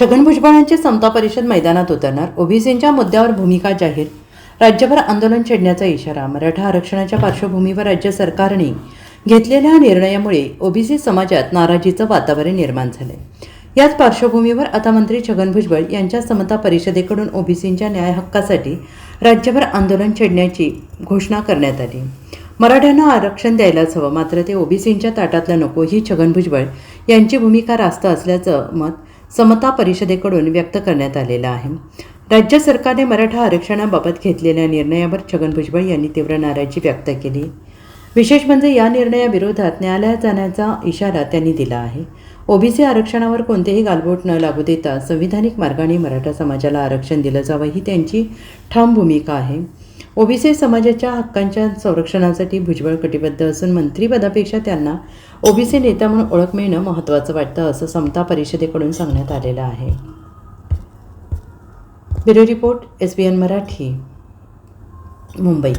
छगन भुजबळांची समता परिषद मैदानात उतरणार. ओबीसींच्या मुद्द्यावर भूमिका जाहीर. राज्यभर आंदोलन छेडण्याचा इशारा. मराठा आरक्षणाच्या पार्श्वभूमीवर राज्य सरकारने घेतलेल्या निर्णयामुळे ओबीसी समाजात नाराजीचं वातावरण निर्माण झालंय. याच पार्श्वभूमीवर आता मंत्री छगन भुजबळ यांच्या समता परिषदेकडून ओबीसींच्या न्याय हक्कासाठी राज्यभर आंदोलन छेडण्याची घोषणा करण्यात आली. मराठ्यांना आरक्षण द्यायलाच हवं मात्र ते ओबीसींच्या ताटातलं नको ही छगन भुजबळ यांची भूमिका रास्त असल्याचं मत समता परिषदेकडून व्यक्त करण्यात आलेलं आहे. राज्य सरकारने मराठा आरक्षणाबाबत घेतलेल्या निर्णयावर छगन भुजबळ यांनी तीव्र नाराजी व्यक्त केली. विशेष म्हणजे या निर्णयाविरोधात न्यायालयात जाण्याचा इशारा त्यांनी दिला आहे. ओबीसी आरक्षणावर कोणतेही गालबोट न लागू देता संविधानिक मार्गाने मराठा समाजाला आरक्षण दिलं जावं ही त्यांची ठाम भूमिका आहे. ओबीसी समाजाच्या हक्कांच्या संरक्षणासाठी भुजबळ कटिबद्ध असून मंत्रीपदापेक्षा त्यांना ओबीसी नेता म्हणून ओळख मिळणं महत्त्वाचं वाटतं असं समता परिषदेकडून सांगण्यात आलेलं आहे. Bureau report S B N Marathi Mumbai.